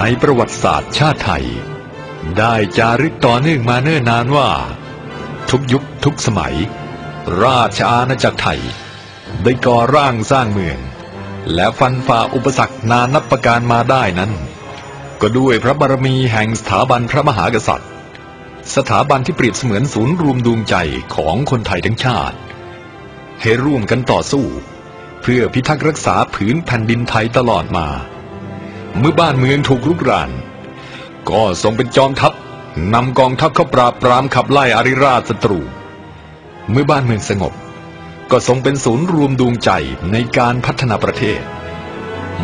ในประวัติศาสตร์ชาติไทย ได้จารึกต่อเนื่องมาเนิ่นนานว่า ทุกยุคทุกสมัย ราชอาณาจักรไทย ได้ก่อร่างสร้างเมือง และฟันฝ่าอุปสรรคนานับประการมาได้นั้น ก็ด้วยพระบารมีแห่งสถาบันพระมหากษัตริย์ สถาบันที่เปรียบเสมือนศูนย์รวมดวงใจของคนไทยทั้งชาติ ให้ร่วมกันต่อสู้ เพื่อพิทักษ์รักษาผืนแผ่นดินไทยตลอดมา เมื่อบ้านเมืองถูกลุกราน ก็ทรงเป็นจอมทัพนำกองทัพเข้าปราบปรามขับไล่อาริราชศัตรู เมื่อบ้านเมืองสงบ ก็ทรงเป็นศูนย์รวมดวงใจในการพัฒนาประเทศ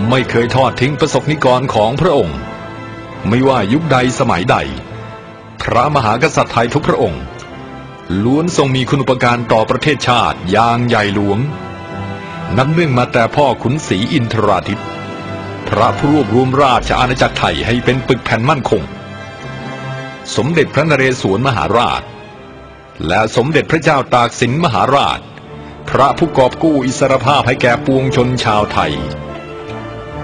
ไม่เคยทอดทิ้งประสบนิกรของพระองค์ ไม่ว่ายุคใดสมัยใด พระมหากษัตริย์ไทยทุกพระองค์ ล้วนทรงมีคุณอุปการต่อประเทศชาติอย่างใหญ่หลวงนับเนื่องมาแต่พ่อขุนศรีอินทราทิต พระผู้รวบรวมราชอาณาจักรไทยให้เป็นปึกแผ่นมั่นคง สมเด็จพระนเรศวรมหาราช และสมเด็จพระเจ้าตากสินมหาราช พระผู้กอบกู้อิสรภาพให้แก่ปวงชนชาวไทย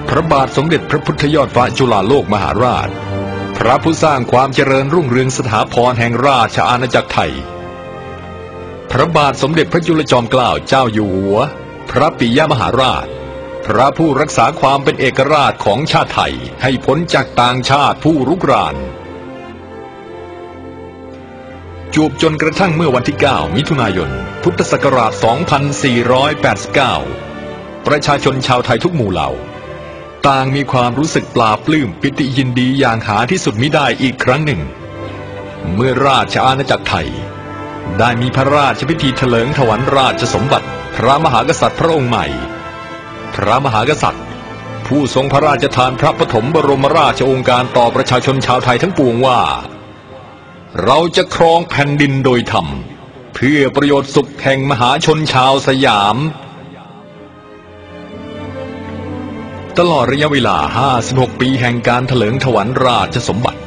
พระบาทสมเด็จพระพุทธยอดฟ้าจุฬาโลกมหาราช พระผู้สร้างความเจริญรุ่งเรืองสถาพรแห่งราชอาณาจักรไทย พระบาทสมเด็จพระจุลจอมเกล้าเจ้าอยู่หัว พระปิยมหาราช พระผู้รักษาความเป็นเอกราชของชาติไทยให้พ้นจากต่างชาติผู้รุกราน จูบจนกระทั่งเมื่อวันที่ 9 มิถุนายน พุทธศักราช 2489 ประชาชนชาวไทยทุกหมู่เหล่า ต่างมีความรู้สึกปลาปลื้มปิติยินดีอย่างหาที่สุดมิได้อีกครั้งหนึ่ง เมื่อราชอาณาจักรไทย ได้มีพระราชพิธีเถลิงถวันราชสมบัติ พระมหากษัตริย์พระองค์ใหม่ พระมหากษัตริย์ ผู้ทรงพระราชทานพระปฐมบรมราชองค์การต่อประชาชนชาวไทยทั้งปวงว่า เราจะครองแผ่นดินโดยธรรม เพื่อประโยชน์สุขแห่งมหาชนชาวสยาม ตลอดระยะเวลา 56 ปีแห่งการเถลิงถวันราชสมบัติ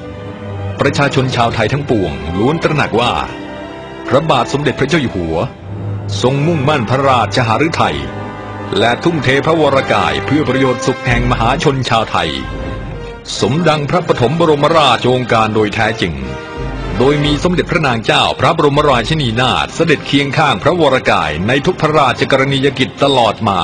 ประชาชนชาวไทยทั้งปวงล้วนตระหนักว่า พระบาทสมเด็จพระเจ้าอยู่หัว ทรงมุ่งมั่นพระราชหฤทัย และทุ่มเทพระวรกายเพื่อประโยชน์สุขแห่งมหาชนชาวไทย สมดังพระปฐมบรมราชโองการโดยแท้จริง โดยมีสมเด็จพระนางเจ้าพระบรมราชินีนาถเสด็จเคียงข้างพระวรกายในทุกพระราชกรณียกิจตลอดมา